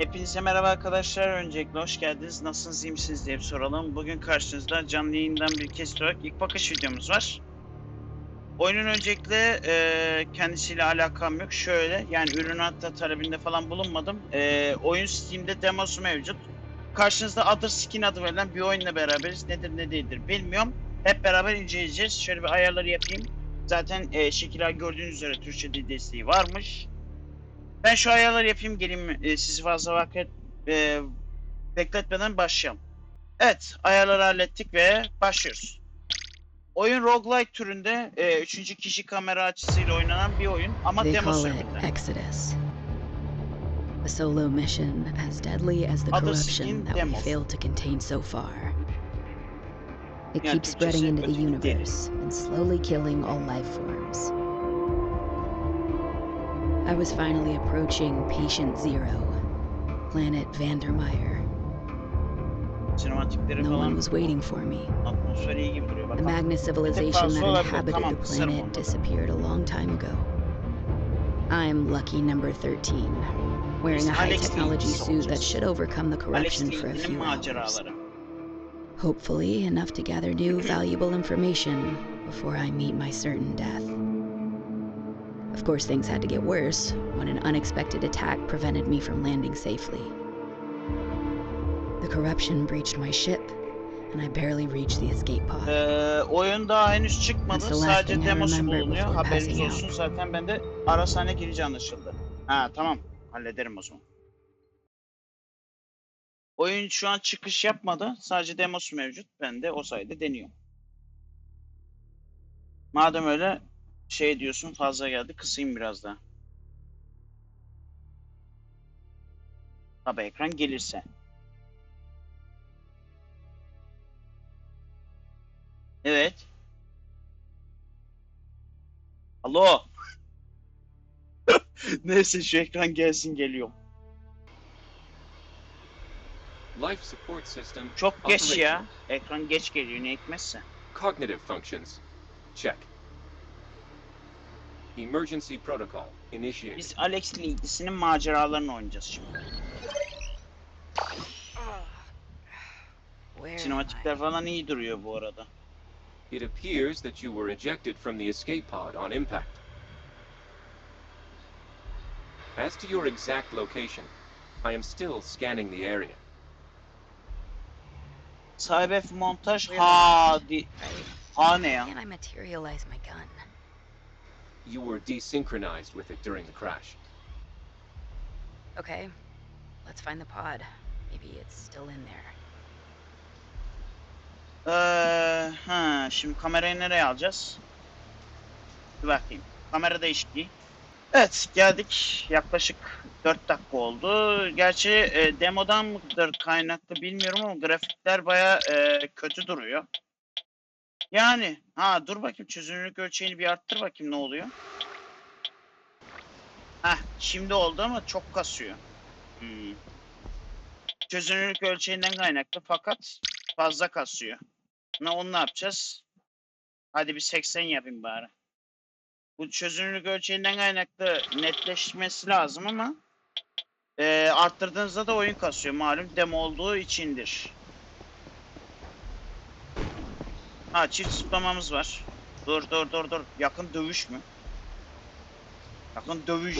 Hepinize merhaba arkadaşlar. Öncelikle hoş geldiniz. Nasılsınız, iyi misiniz diye bir soralım. Bugün karşınızda canlı yayından bir kesit olarak ilk bakış videomuz var. Oyunun öncelikle e, kendisiyle alakam yok. Şöyle, yani ürün hatta talebinde falan bulunmadım. E, oyun Steam'de demosu mevcut. Karşınızda Other Skin adı verilen bir oyunla beraberiz. Nedir ne değildir bilmiyorum. Hep beraber inceleyeceğiz. Şöyle bir ayarları yapayım. Zaten e, şekiller gördüğünüz üzere Türkçe dil desteği varmış. Ben şu ayarları yapayım geleyim e, sizi fazla vakit e, bekletmeden başlayalım. Evet ayarları hallettik ve başlıyoruz. Oyun roguelike türünde e, üçüncü kişi kamera açısıyla oynanan bir oyun ama They demo sürümünde. Exodus. A solo mission as deadly as the corruption that we failed to contain so far. It keeps spreading into the universe and slowly killing all life forms. I was finally approaching Patient Zero, planet Vandermeer. No one was waiting for me. The Magna civilization that inhabited the planet disappeared a long time ago. I'm lucky number 13, wearing a high technology suit that should overcome the corruption for a few hours. Hopefully, enough to gather new, valuable information before I meet my certain death. Of course, things had to get worse when an unexpected attack prevented me from landing safely. The corruption breached my ship, and I barely reached the escape pod. Ee, oyun daha henüz çıkmadı. Sadece demosu bulunuyor. Haberiniz olsun. Zaten ben de ara sahne girince anlaşıldı. Ha tamam. Hallederim o zaman. Oyun şu an çıkış yapmadı. Sadece demosu mevcut. Ben de o sayede deniyorum. Madem öyle şey diyorsun fazla geldi. Kısayım biraz daha. Tabi ekran gelirse. Evet. Alo. Neyse şu ekran gelsin geliyor. Life support system. Çok geç ya. Ekran geç geliyor ne hikmetse. Cognitive functions. Check. Emergency protocol initiated. Biz Alex Lee dizisinin maceralarını oynayacağız şimdi. Where am Sinematikler falan iyi duruyor bu arada. It appears that you were ejected from the escape pod on impact. As to your exact location, I am still scanning the area. Cyber montaj ha di ha ne ya? Can I materialize my gun? You were desynchronized with it during the crash. Okay, let's find the pod. Maybe it's still in there. Ee, ha, şimdi kamerayı nereye alacağız? Bir bakayım. Kamera değişikliği. Evet geldik. Yaklaşık 4 dakika oldu. Gerçi e, demodan mıdır kaynaklı bilmiyorum ama grafikler baya kötü duruyor. Yani ha dur bakayım çözünürlük ölçeğini bir arttır bakayım ne oluyor. Heh şimdi oldu ama çok kasıyor. Hmm. Çözünürlük ölçeğinden kaynaklı fakat fazla kasıyor. Ne onu ne yapacağız? Hadi bir 80 yapayım bari. Bu çözünürlük ölçeğinden kaynaklı netleşmesi lazım ama e, arttırdığınızda da oyun kasıyor. Malum demo olduğu içindir. Ha çift zıplamamız var. Dur dur dur dur. Yakın dövüş mü? Yakın dövüş.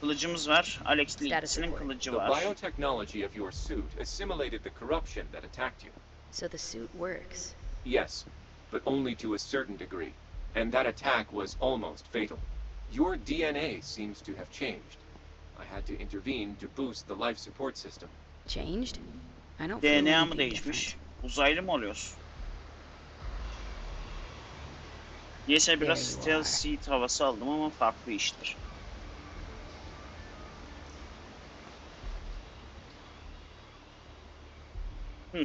Kılıcımız var. Alex Lee'sinin kılıcı The var. biotechnology of your suit assimilated the corruption that attacked you. So the suit works. Yes, but only to a certain degree. And that attack was almost fatal. Your DNA seems to have changed. I had to intervene to boost the life support system. Changed? I don't feel DNA mı anything değişmiş? different. Uzaylı mı oluyoruz? Neyse biraz stealth seat havası aldım ama farklı iştir. Hı.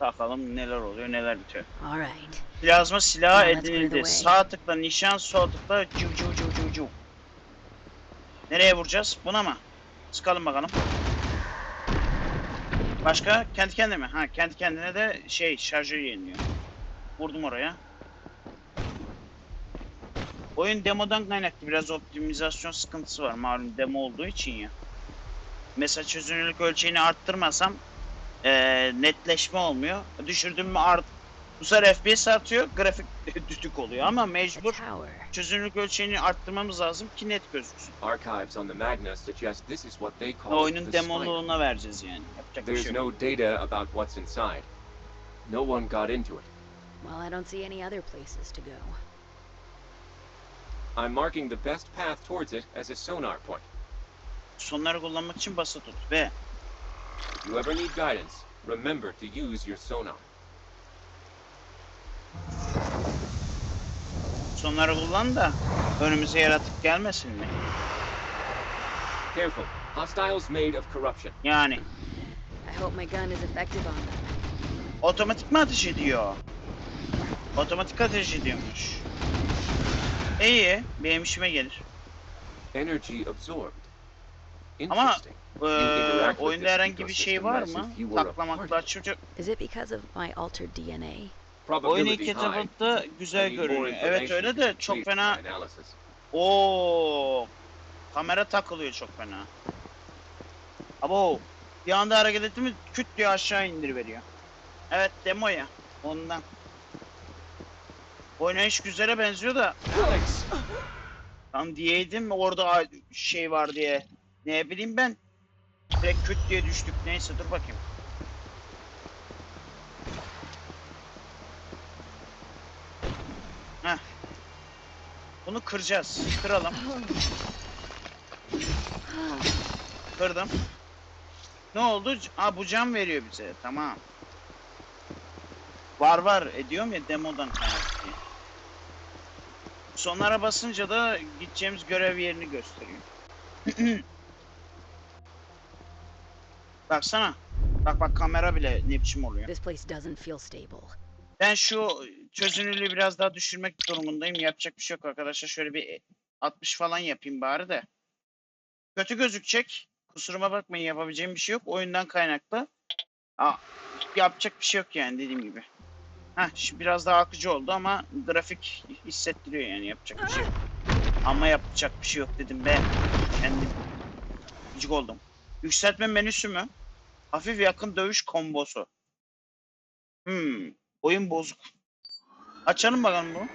Bakalım neler oluyor neler bitiyor. All right. Plazma silahı Now edinildi. Sağ tıkla nişan, sol tıkla civ civ civ civ civ. Nereye vuracağız? Buna mı? Sıkalım bakalım. Başka? Kendi kendine mi? Ha kendi kendine de şey şarjör yeniliyor. Vurdum oraya. Oyun demodan kaynaklı biraz optimizasyon sıkıntısı var malum demo olduğu için ya. mesela çözünürlük ölçeğini arttırmasam eee, netleşme olmuyor. Düşürdüm mü art bu sefer FPS artıyor, grafik düşük oluyor ama mecbur çözünürlük ölçeğini arttırmamız lazım ki net gözüksün. Archives on the Magna suggest this is what they Ve call oyunun demoluğuna vereceğiz yani. Yapacak bir There's şey yok. no data about what's inside. No one got into it. Well, I don't see any other places to go. I'm marking the best path towards it as a sonar point. Sonları kullanmak için basa tut ve If you ever need guidance, remember to use your sonar. sonları kullan da önümüze yaratık gelmesin mi? Careful. Hostiles made of corruption. Yani I hope my gun is effective on them. otomatik mi ateş ediyor? Otomatik ateş ediyormuş. İyi, benim işime gelir. Energy absorbed. Ama with oyunda herhangi bir şey var mı? if you were a Taklamakla part. açınca Is it because of my altered DNA? oyun ilk etapında güzel görünüyor. Evet öyle de çok fena. Oo, kamera takılıyor çok fena. Abo, bir anda hareket etti mi küt diye aşağı indiriveriyor. Evet demo ya, ondan. Oynayış güzele benziyor da! Tam diyeydim orada şey var diye. Ne bileyim ben. Direkt küt diye düştük. Neyse dur bakayım. Heh. Bunu kıracağız. Kıralım. Kırdım. Ne oldu? Aa bu cam veriyor bize. Tamam. Var var. Ediyorum ya demodan kaynaklı. Sonlara basınca da gideceğimiz görev yerini gösteriyor. Baksana. Bak bak kamera bile ne biçim oluyor. This place doesn't feel stable. Ben şu çözünürlüğü biraz daha düşürmek durumundayım. Yapacak bir şey yok arkadaşlar. Şöyle bir 60 falan yapayım bari de. Kötü gözükecek. Kusuruma bakmayın yapabileceğim bir şey yok. Oyundan kaynaklı. Aa, yapacak bir şey yok yani dediğim gibi. Heh, biraz daha akıcı oldu ama grafik hissettiriyor yani yapacak bir şey yok. Ama yapacak bir şey yok dedim be. Kendim gıcık oldum. Yükseltme menüsü mü? Hafif yakın dövüş kombosu. Hmm. Oyun bozuk. Açalım bakalım bunu.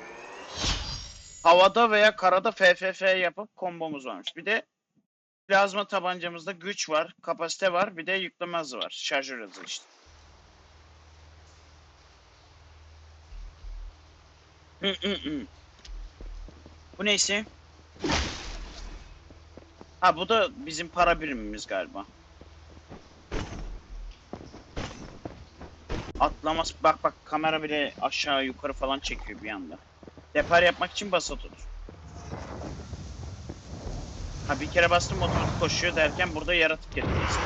Havada veya karada FFF yapıp kombomuz varmış. Bir de plazma tabancamızda güç var, kapasite var, bir de yükleme hızı var. Şarjör hızı işte. Hı, hı, hı. Bu neyse? Ha bu da bizim para birimimiz galiba. Atlaması bak bak kamera bile aşağı yukarı falan çekiyor bir anda. Depar yapmak için basa tut. Ha bir kere bastım otomatik koşuyor derken burada yaratık getiriyorsun.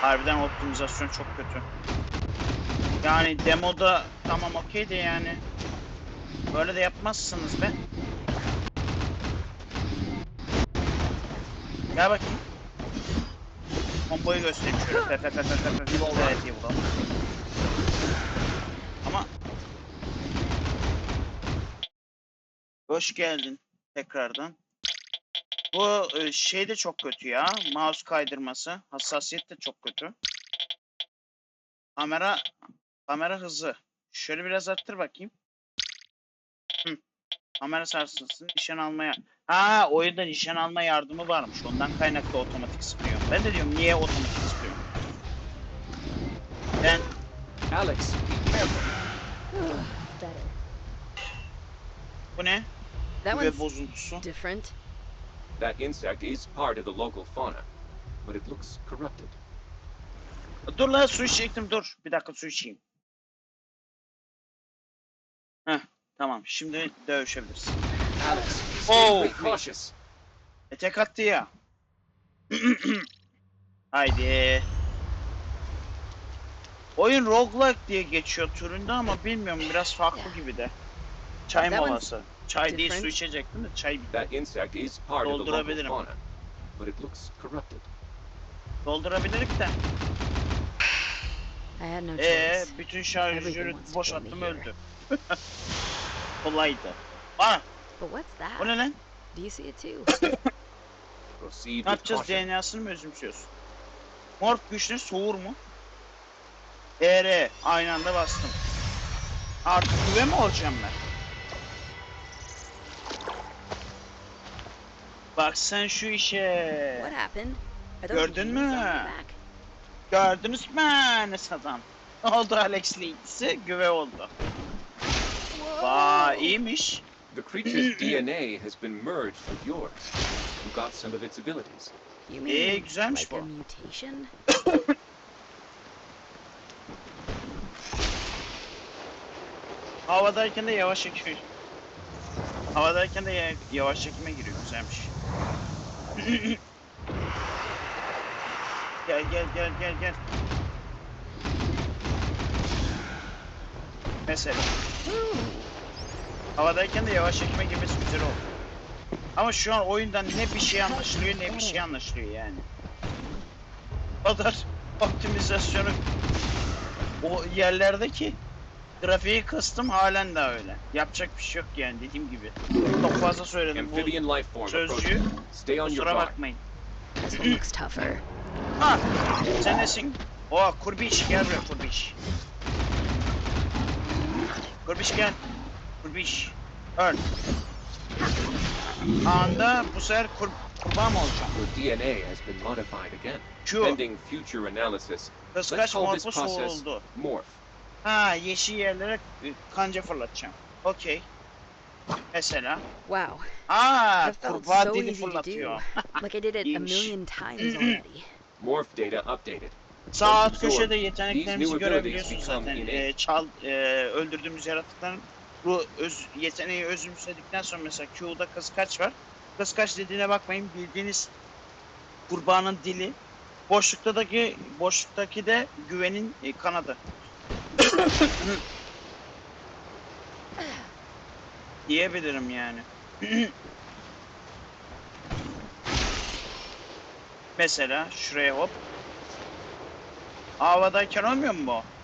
Harbiden optimizasyon çok kötü. Yani demoda tamam okey de yani. Böyle de yapmazsınız be. Gel bakayım. Komboyu göstereyim şöyle. Fe fe fe fe fe fe diye vuralım. Ama Hoş geldin tekrardan. Bu e, şey de çok kötü ya. Mouse kaydırması. Hassasiyet de çok kötü. Kamera kamera hızı. Şöyle biraz arttır bakayım. Kamera sarsılsın. Nişan almaya. Ha oyunda nişan alma yardımı varmış. Ondan kaynaklı otomatik sıkıyor. Ben de diyorum niye otomatik sıkıyor? Ben Alex, bu ne? That one's bozuntusu. different. That insect is part of the local fauna, but it looks corrupted. Dur lan su içecektim dur. Bir dakika su içeyim. Heh tamam şimdi dövüşebiliriz. Alex, Oh. E tek attı ya. Haydi. Oyun roguelike diye geçiyor türünde ama bilmiyorum biraz farklı Yeah. gibi de. Çay molası. Çay değil su içecektim de çay bitti. Doldurabilirim. fauna, but it looks corrupted. Doldurabilirik de. Ee, choice. bütün şarjörü boşalttım öldü. Kolaydı. Aa But what's that? o ne lan? Do you see it too? Proceed Ne with yapacağız? caution. DNA'sını mı özümsüyorsun? Morf güçlü soğur mu? ER aynı anda bastım. Artık güve mi olacağım ben? Bak sen şu işe. What happened? Are those Gördün wings on your mü? back? Gördünüz mü Enes adam? Ne oldu Alex Lee'si? Güve oldu. Vay iyiymiş. The creature's DNA has been merged with yours. You got some of its abilities. You İyi, mean güzelmiş like bu. a mutation? Havadayken de yavaş çekiyor. Havadayken de ya- yavaş çekime giriyor. Güzelmiş. gel gel gel gel gel. Mesela. Havadayken de yavaş çekime girmesi güzel oldu. Ama şu an oyundan ne bir şey anlaşılıyor ne bir şey anlaşılıyor yani. O kadar optimizasyonu o yerlerdeki grafiği kıstım halen daha öyle. Yapacak bir şey yok yani dediğim gibi. Çok fazla söyledim bu Amphibian life form sözcüğü. approaching. Stay on your Kusura bakmayın. Ha, sen nesin? O kurbiş gel buraya kurbiş. Kurbiş gel. Kurbiş. Öl. Anda bu sefer kur, kurban mı olacağım? Your DNA has been modified again. Q. Pending future analysis, Kıskaç Let's call this morfu process- soğuldu. morph. Ha yeşil yerlere e, kanca fırlatacağım. Okey. Mesela. Wow, Aa that felt kurbağa so dili easy to do. fırlatıyor. like I did it a million times already. Morph data updated. Sağ alt köşede yeteneklerimizi görebiliyorsun zaten. Ee, çal, e, öldürdüğümüz yaratıkların bu öz, yeteneği özümsedikten sonra mesela Q'da kıskaç var. Kıskaç dediğine bakmayın bildiğiniz kurbanın dili. Boşluktaki boşluktaki de güvenin e, kanadı. Diyebilirim yani. Mesela şuraya hop. Havadayken olmuyor mu bu?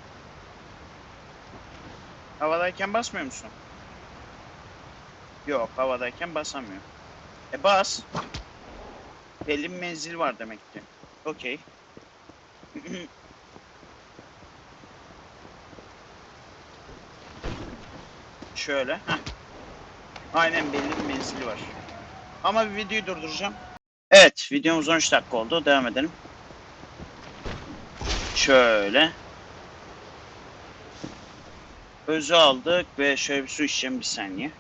Havadayken basmıyor musun? Yok havadayken basamıyor. E bas. Belli menzil var demek ki. Okey. Şöyle. heh. Aynen belli bir menzili var. Ama bir videoyu durduracağım. Evet videomuz 13 dakika oldu. Devam edelim. Şöyle. Özü aldık ve şöyle bir su içeceğim bir saniye.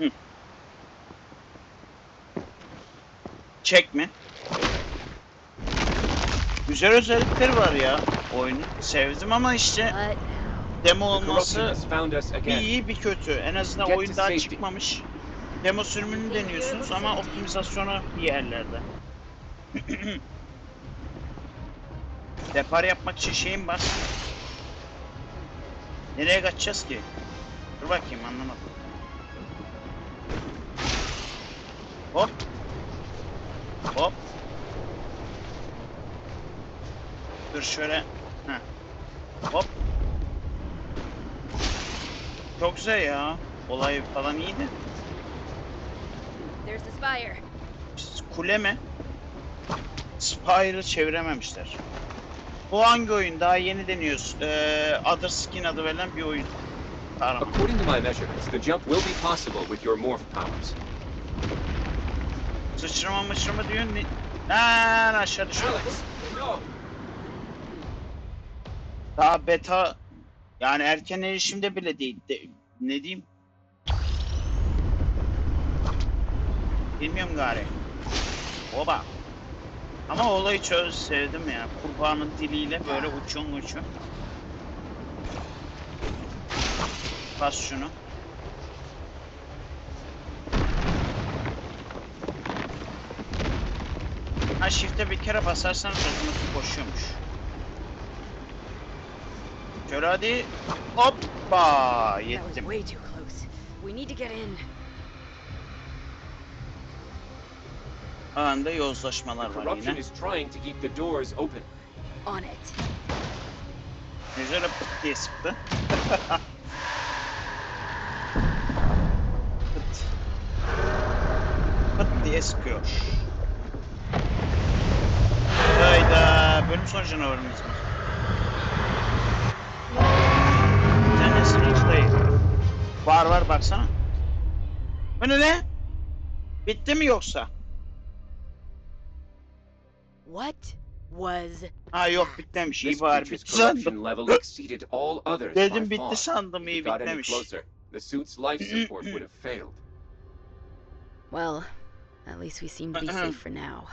Hı. Çek mi? Güzel özellikleri var ya oyunun. Sevdim ama işte demo olması bir iyi bir kötü. En azından oyun daha çıkmamış. Demo sürümünü deniyorsunuz ama optimizasyonu bir yerlerde. Depar yapmak için şeyim bas. Nereye kaçacağız ki? Dur bakayım anlamadım. Hop. Hop. Dur şöyle. Heh. Hop. Çok güzel ya. Olay falan iyiydi. There's the spire. Kule mi? Spire'ı çevirememişler. Bu hangi oyun? Daha yeni deniyoruz. Ee, Other Skin adı verilen bir oyun. Kahraman. According to my measurements, the jump will be possible with your morph powers. Sıçrama mıçrama diyor. Ne? Lan aşağı düşüyorlar. no! Daha beta yani erken erişimde bile değil. De, ne diyeyim? Bilmiyorum gari. Oba. Ama olayı çöz sevdim ya. Kurbanın diliyle böyle uçun uçun. Bas şunu. Ha shift'e bir kere basarsanız otomatik koşuyormuş. Şöyle hadi. Hoppa yettim. way too close. We need to get in. Anında yozlaşmalar var corruption yine. is trying to keep the doors open. On it. Güzel pıt diye sıktı. Pıt. diye sıkıyor. Hayda bölüm sonu canavarımız mı? Tennessee Clay. Var var baksana. Bu ne? Bitti mi yoksa? What was Ha yok bitmemiş. İyi This bari creature's bitti sandım. corruption level exceeded all others Dedim by bitti far. sandım iyi If it got any bitmemiş. closer, the suit's life support would have failed. Well, at least we seem to be safe for now.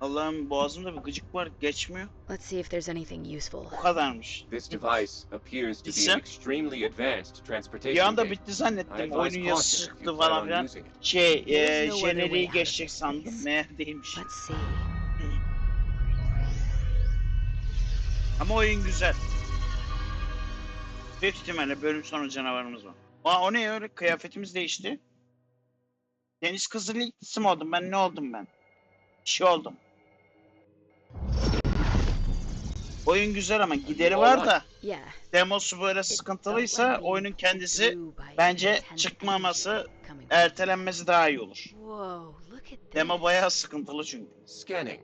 Allah'ım boğazımda bir gıcık var geçmiyor. Let's see if there's anything useful. Bu kadarmış. This device appears to be Bitse? an extremely advanced Bir transportation anda bitti I zannettim. advise Oyunun yazısı caution if çıktı you plan falan on filan. using it. Şey, e, There's no other way jeneriği out of geçecek this. sandım. Meğer değilmiş. Let's see. Ama oyun güzel. Büyük ihtimalle bölüm sonu canavarımız var. Aa o ne öyle kıyafetimiz değişti. Deniz kızılıklısı mı oldum ben ne oldum ben? Bir şey oldum. Oyun güzel ama gideri var da demosu böyle sıkıntılıysa oyunun kendisi bence çıkmaması, ertelenmesi daha iyi olur. Demo bayağı sıkıntılı çünkü. Scanning.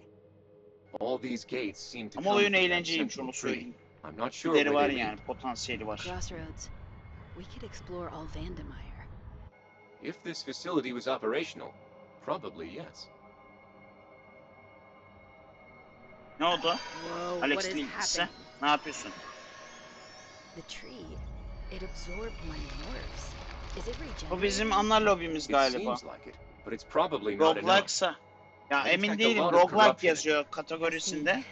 All these gates seem to Ama come oyun from that eğlenceliymiş central onu tree. söyleyeyim. I'm not sure Gideri where var they lead. yani potansiyeli var. Crossroads. We could explore all Vandermeer. If this facility was operational, probably yes. Ne oldu? Whoa, Alex what is Lindsay. happening? Ne yapıyorsun? The tree, it absorbed my nerves. Is it regenerating? Bu bizim ana lobimiz It galiba. seems like it, but it's probably not enough. Roguelike'sa. Ya emin değilim. Roguelike yazıyor kategorisinde.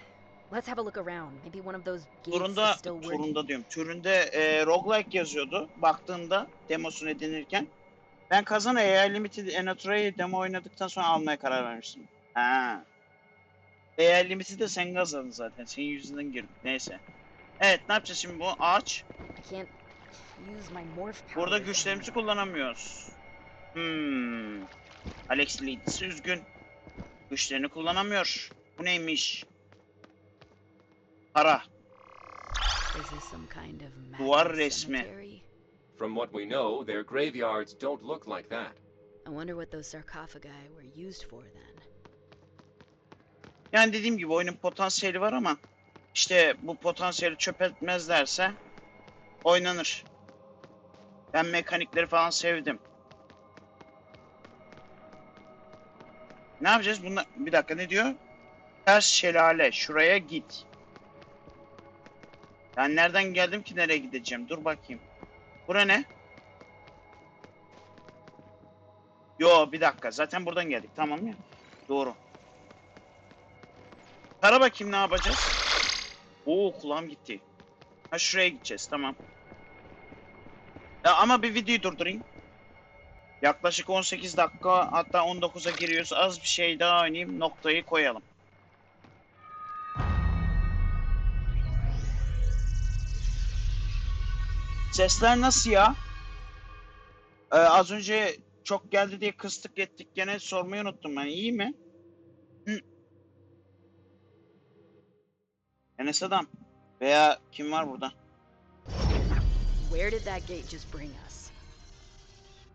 Let's have a look around. Maybe one of those Turunda, is still working. turunda diyorum. Türünde e, roguelike yazıyordu. Baktığımda demosunu edinirken. Ben kazan AI Limited Enatra'yı demo oynadıktan sonra almaya karar vermiştim. Ha. AI Limited'i de sen kazandın zaten. Senin yüzünden girdik. Neyse. Evet ne yapacağız şimdi bu? Ağaç. Burada güçlerimizi kullanamıyoruz. Hmm. Alex Leeds üzgün. Güçlerini kullanamıyor. Bu neymiş? Para. Duvar resmi. From what we know, their graveyards don't look like that. I wonder what those sarcophagi were used for then. Yani dediğim gibi oyunun potansiyeli var ama işte bu potansiyeli çöp etmezlerse oynanır. Ben mekanikleri falan sevdim. Ne yapacağız? Bunlar... Bir dakika ne diyor? Ters şelale. Şuraya git. Ben nereden geldim ki nereye gideceğim? Dur bakayım. Bura ne? Yo bir dakika. Zaten buradan geldik. Tamam ya. Doğru. Tara bakayım ne yapacağız? Oo kulağım gitti. Ha şuraya gideceğiz tamam. Ya ama bir videoyu durdurayım. Yaklaşık 18 dakika hatta 19'a giriyoruz. Az bir şey daha oynayayım noktayı koyalım. Sesler nasıl ya? Ee, az önce çok geldi diye kıstık ettik gene sormayı unuttum ben. İyi mi? Enes Adam. Veya kim var burada? Where did that gate just bring us?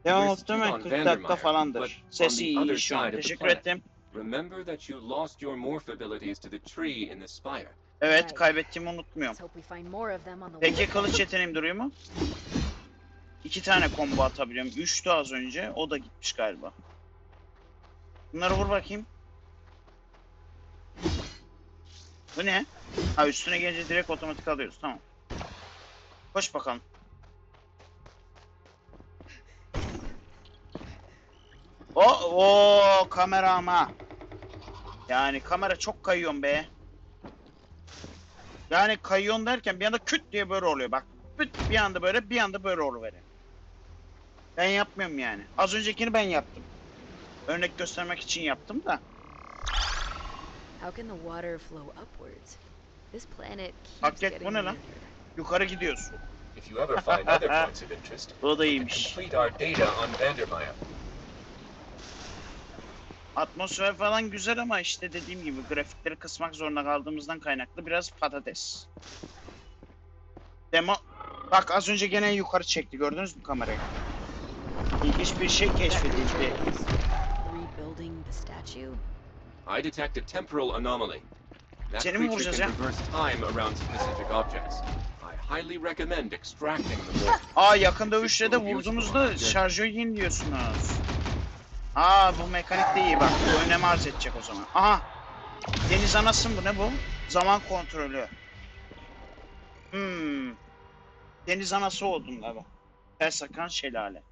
Devam We're muhtemelen still on 40 dakika falandır. Sesi iyi şu an. Teşekkür ettim. Remember that you lost your morph abilities to the tree in the spire. Evet kaybettiğimi unutmuyorum. Peki kılıç yeteneğim duruyor mu? İki tane combo atabiliyorum. Üçtü az önce. O da gitmiş galiba. Bunları vur bakayım. Bu ne? Ha üstüne gelince direkt otomatik alıyoruz. Tamam. Koş bakalım. O o kamera ama. Yani kamera çok kayıyorsun be. Yani kayıyorsun derken bir anda küt diye böyle oluyor bak. Küt bir anda böyle bir anda böyle oluveriyor. Ben yapmıyorum yani. Az öncekini ben yaptım. Örnek göstermek için yaptım da. How can the water flow upwards? This planet keeps Hakikaten bu getting ne lan? Yukarı gidiyoruz. If you ever find other points of interest, Bu da we can iyiymiş. complete our data on Vandermeer. Atmosfer falan güzel ama işte dediğim gibi grafikleri kısmak zorunda kaldığımızdan kaynaklı biraz patates. Demo... Bak az önce gene yukarı çekti gördünüz mü kamerayı? İlginç bir şey keşfedildi. I detect a temporal anomaly. That Seni mi creature vuracağız can ya? reverse time around specific objects. I highly recommend extracting the. Aa yakın dövüşte de vurduğunuzda şarjör yeniliyorsunuz. Aa bu mekanik de iyi bak. Bu önem arz edecek o zaman. Aha. Deniz anası mı bu ne bu? Zaman kontrolü. Hmm. Deniz anası oldum galiba. Ters akan şelale.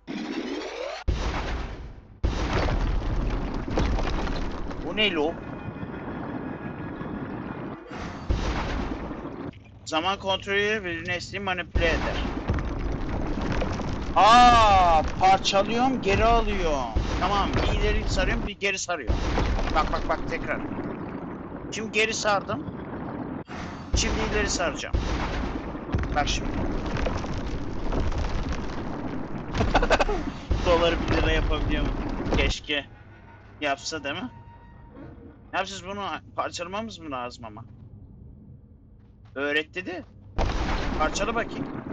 Bu ne lo? Zaman kontrolü bir nesneyi manipüle eder. Aa, parçalıyorum, geri alıyorum. Tamam, bir ileri sarıyorum, bir geri sarıyorum. Bak bak bak tekrar. Şimdi geri sardım. Şimdi ileri saracağım. Bak şimdi. Doları 1 lira yapabiliyor mu? Keşke yapsa değil mi? Ne yapacağız bunu parçalamamız mı lazım ama? Öğret dedi. Parçala bakayım.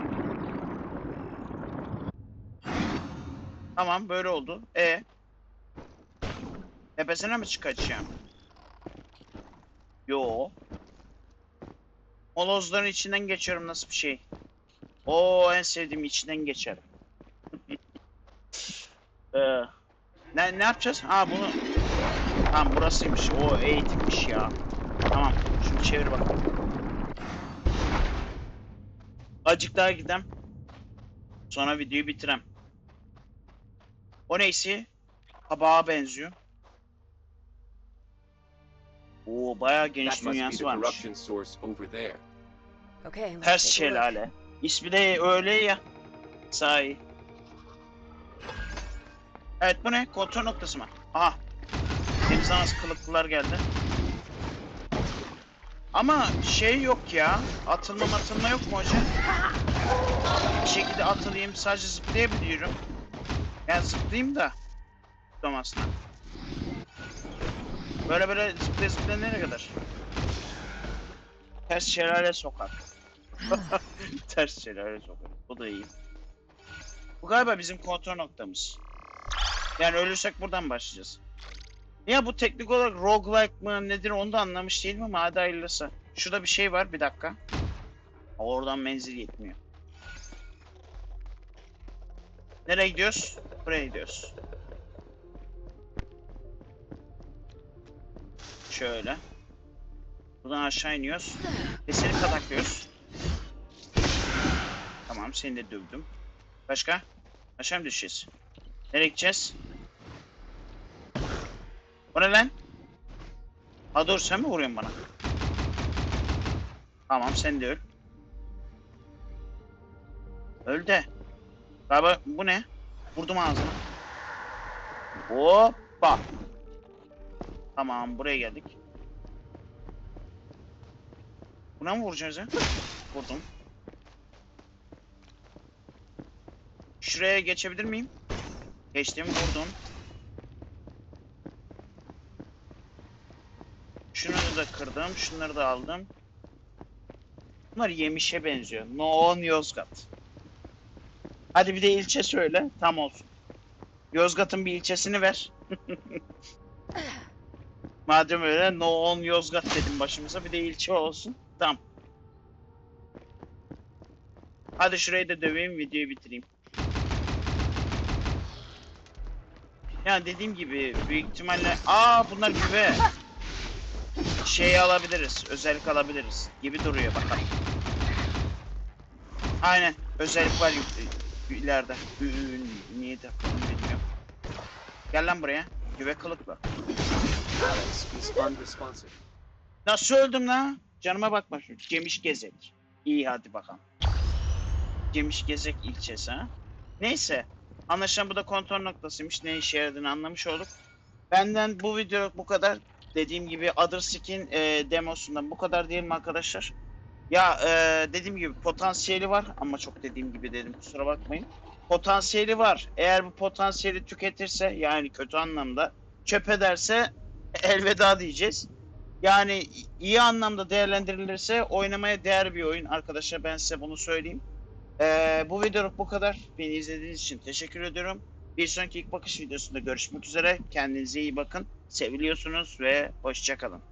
Tamam böyle oldu. E Tepesine mi çıkacağım? Yo. Molozların içinden geçiyorum nasıl bir şey? Oo en sevdiğim içinden geçerim. ee, ne ne yapacağız? Ha bunu Tamam burasıymış. O eğitimmiş ya. Tamam. Şimdi çevir bakalım. Acık daha gidem. Sonra videoyu bitirem. O neyse? Kabağa benziyor. Oo bayağı geniş That must be dünyası the varmış. corruption source over there. Okay, Ters şelale. İsmi de öyle ya. Sahi. Evet bu ne? Kontrol noktası mı? Aha. Anası kılıklılar geldi. Ama şey yok ya. Atılma atılma yok mu hocam? Bir şekilde atılayım. Sadece zıplayabiliyorum. Yani zıplayayım da. Zıplamasına. Böyle böyle zıplaya zıplaya nereye kadar? Ters şelale sokak. Ters şelale sokak. Bu da iyi. Bu galiba bizim kontrol noktamız. Yani ölürsek buradan başlayacağız. Ya bu teknik olarak roguelike mı nedir onu da anlamış değilim ama hadi hayırlısı. Şurada bir şey var bir dakika. Oradan menzil yetmiyor. Nereye gidiyoruz? Buraya gidiyoruz. Şöyle. Buradan aşağı iniyoruz. Ve seni kadaklıyoruz. Tamam seni de dövdüm. Başka? Aşağı mı düşeceğiz? Nereye gideceğiz? O ne lan? Ha dur sen mi vuruyorsun bana? Tamam sen de öl. Öl de. Galiba bu ne? Vurdum ağzına. Hoppa. Tamam buraya geldik. Buna mı vuracağız ya? Vurdum. Şuraya geçebilir miyim? Geçtim vurdum. Şunları da kırdım. Şunları da aldım. Bunlar yemişe benziyor. Noon Yozgat. Hadi bir de ilçe söyle. Tam olsun. Yozgat'ın bir ilçesini ver. Madem öyle Noon Yozgat dedim başımıza. Bir de ilçe olsun. Tamam. Hadi şurayı da döveyim videoyu bitireyim. Ya dediğim gibi büyük ihtimalle aa bunlar güve. Şey alabiliriz, özellik alabiliriz gibi duruyor bakalım. Aynen, özellik var yuk- ileride. Ü- Niye de bilmiyorum. Gel lan buraya. Güve kılıkla. Nasıl öldüm lan? Canıma bakma şu. Gemiş Gezek. İyi hadi bakalım. Gemiş Gezek ilçesi ha. Neyse. Anlaşılan bu da kontrol noktasıymış. Ne işe yaradığını anlamış olduk. Benden bu video bu kadar. Dediğim gibi Other Skin e, demosundan bu kadar diyelim arkadaşlar. Ya e, dediğim gibi potansiyeli var ama çok dediğim gibi dedim kusura bakmayın. Potansiyeli var. Eğer bu potansiyeli tüketirse yani kötü anlamda çöp ederse elveda diyeceğiz. Yani iyi anlamda değerlendirilirse oynamaya değer bir oyun arkadaşlar ben size bunu söyleyeyim. Ee, bu videoluk bu kadar. Beni izlediğiniz için teşekkür ediyorum. Bir sonraki ilk bakış videosunda görüşmek üzere. Kendinize iyi bakın. Seviliyorsunuz ve hoşçakalın.